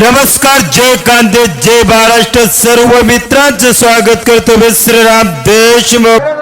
नमस्कार जय कांदे जय महाराष्ट्र. सर्व मित्रांचं स्वागत करतो मी श्रीराम देशमुख.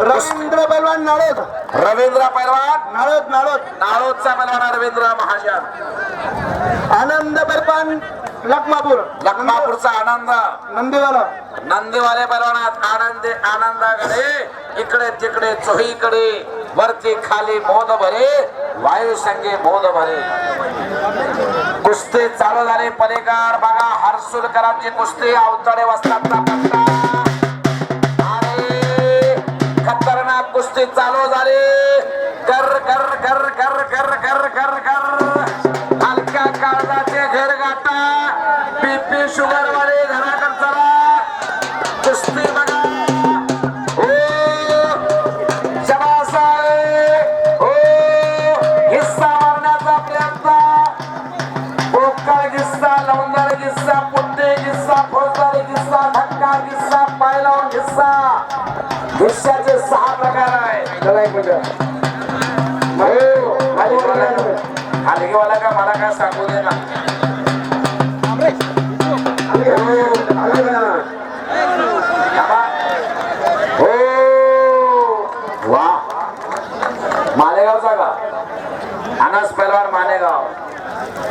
रवींद्र पैलवान नाळोद रवींद्र पैलवान? नाळोद नाळोद नाळोदचा पैलवान रवींद्र महाजन. आनंद पैलवान लखमापूर. लखमापूरचा आनंद. नंदीवाला. नंदीवाले पैलवानात आनंद आनंदाकडे इकडे तिकडे चोहीकडे वरती खाली मोद भरे वायू संगे मोद भरे कुस्ती चालू झाले पलीकड बघा हरसुलकरांची कुस्ती अवतडे पट्टा. कुस्ती चालू झाली. कर कर कर कर कर कर कर कर. हलक्या काळजाचे घर गाठा बीपी शुगर वाले घराकडे चला. कुस्ती बघा. हो शबासाय हो हिस्सा मारण्याचा प्रयत्न. पोकळ गिस्सा लवंदर गिस्सा पुट्टे किस्सा फौजदारी किस्सा धक्का किस्सा पायलावून किस्सा हिस्साचे सहा प्रकार चला एक मिनिट हो, का मला काय सांगू दे ना. हो. वा. मालेगावचा का? अनास पैलवान मालेगाव.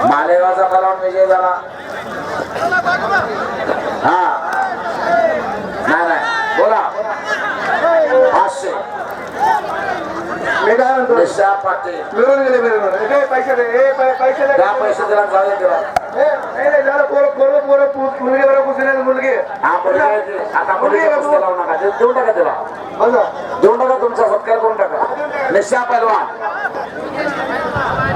मालेगावचा पैलवान विजय झाला हा नाही नाही बोला पाचशे निशा पाटील मिळून गेले मिळून हे पैसे दे पै- पैसे दे. त्या पैसे दिला जाऊ दे तिला हे, नाही नाही झालं पोरं पोरं पोरं पु- मुलगी बरं पुसले मुलगी. हा मुलगा. आता मुलीला पुस्तक लावू नका. दे- देऊन टाका तिला बघा देऊन टाका तुमचा सत्कार करून टाका. निशा पैलवान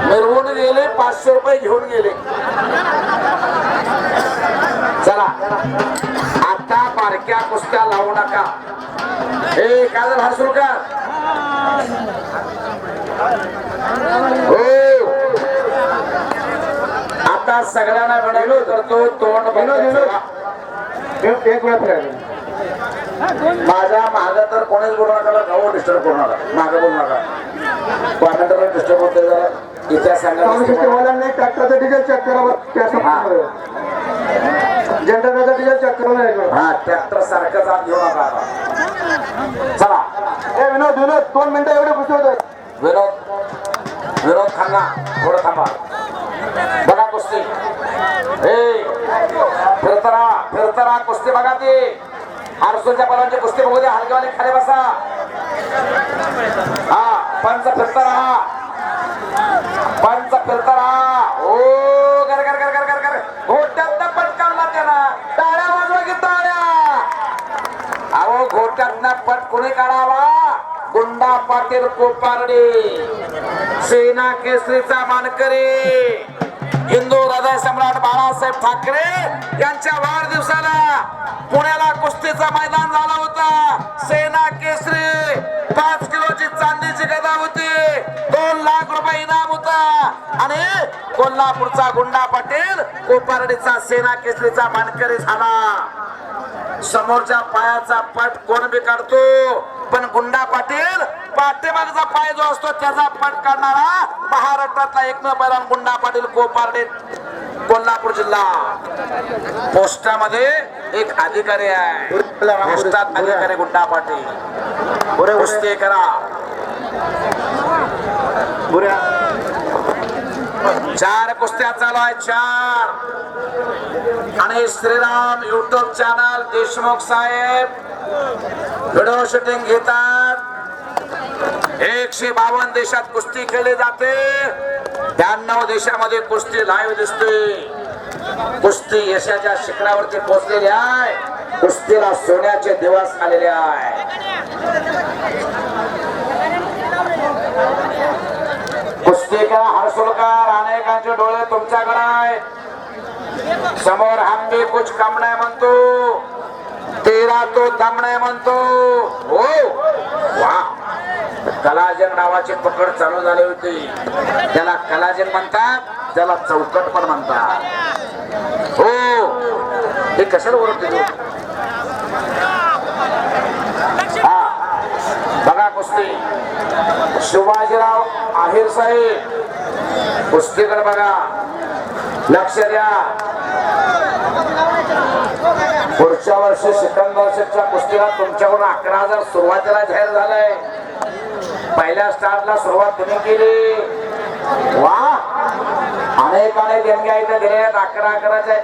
मिरवून गेले पाचशे रुपये घेऊन गेले. चला. आता बारक्या कुस्त्या लावू नका. हे काय झालं हसू का हो. आता सगळ्यांना विनंती करतो तोंड बंद ठेवा. एक वेळ फिरायला माझ्या माग तर कोणीच बोलू नका गाव डिस्टर्ब करू नका. मागे बोलू नका. कॉमेंटरला डिस्टर्ब होते जरा? इतिहास पाहुणे सांगा मला नाही ट्रॅक्टरचं डिझेल चेक करा जनरेटरचं डिझेल चेक करा नाही हा ट्रॅक्टर सारखं जात घेऊ नका आता. चला. ए विनोद विनोद दोन मिनिटं एवढे पुसवत विनोद विनोद खन्ना थोडं थांबा. बघा कुस्ती. हे फिरतरा फिरतरा कुस्ती बघा ती. हारसूच्या पलांची कुस्ती बघू द्या हलकेवाले खाली बसा. हा पंच फिरतरा पंच फिरतरा ओ कर कर कर कर कर कर. घोट्यात पटकावला त्याला टाळ्या वाजवा की टाळ्या. अहो घोट्यात पट कोणी काढावा? गुंडा पाटील कोपारडे. सेना केसरीचा मानकरी. हिंदू हृदय सम्राट बाळासाहेब ठाकरे यांच्या वाढदिवसाला पुण्याला कुस्तीचा मैदान झाला होता. सेना केसरी पाच किलोची चांदीची गदा होती. दोन लाख रुपये इनाम होता. आणि कोल्हापूरचा गुंडा पाटील कोपारडीचा सेना केसरीचा मानकरी झाला. समोरच्या पायाचा पट कोण बी काढतो? पण गुंडा पाटील पाठीमागचा पाय जो असतो त्याचा पट काढणारा महाराष्ट्रातला एकमेव पैलवान गुंडा पाटील कोपारडे कोल्हापूर जिल्हा. पोस्टामध्ये एक अधिकारी आहे. पोस्टात अधिकारी गुंडा पाटील. कुस्ती करा. चार कुस्त्या चालू आहे चार. आणि श्रीराम युट्यूब चॅनल देशमुख साहेब. व्हिडिओ शूटिंग घेतात. एकशे बावन्न देशात कुस्ती खेळली जाते. ब्याण्णव देशामध्ये कुस्ती लाईव्ह दिसते. कुस्ती यशाच्या शिखरावरती पोहोचलेली आहे. कुस्तीला सोन्याचे दिवस आलेले आहे. कुस्ती कुस्तीकर हर्सुलकर अनेकांचे डोळे तुमच्याकडे आहे समोर हम्मी कुछ कम नाही म्हणतो. तेरा तो दम नाही म्हणतो. हो. वा. कलाजन नावाची पकड चालू झाली होती. त्याला कलाजन म्हणतात त्याला चौकट पण म्हणतात. हो. हे कशाला ओरडते तू? हा. बघा कुस्ती. शिवाजीराव आहेर साहेब. कुस्तीकडे बघा. लक्ष द्या. पुढच्या वर्षी सिकंदरच्या कुस्तीला तुमच्याकडून अकरा हजार सुरुवातीला जाहीर झालंय. पहिल्या स्टार्टला सुरुवात तुम्ही केली? वा! अनेक अनेक देणग्या इथे दिलेल्या आहेत. अकरा अकराच्या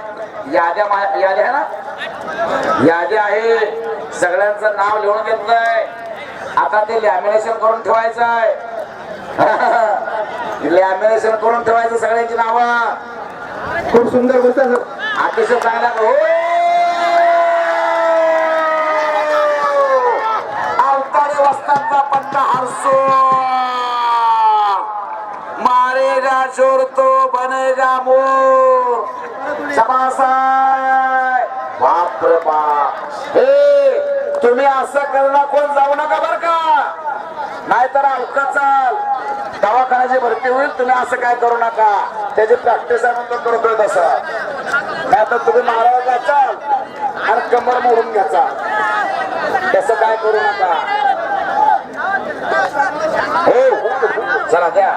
याद्या याद्या आहे ना? यादी आहे. सगळ्यांचं नाव लिहून घेतलंय. आता ते लॅमिनेशन करून ठेवायचं आहे. लॅमिनेशन करून ठेवायचं सगळ्यांची नावं. खूप सुंदर गोष्ट अतिशय चांगला हो अवतारी वस्तांचा पट्टा मारेगा चोर तो बनेगा मोर समासाय बाप रे बाप! हे तुम्ही असं करणार कोण जाऊ नका बर का! नाहीतर अवकाश चाल. दवाखान्याची भरती होईल तुम्ही असं काय करू नका. त्याची प्रॅक्टिस आहे म्हणून करतोय तसं. नाही तर तुम्ही मारायला जाचाल आणि कमर मोडून घ्याचा तसं काय करू नका. हो चला द्या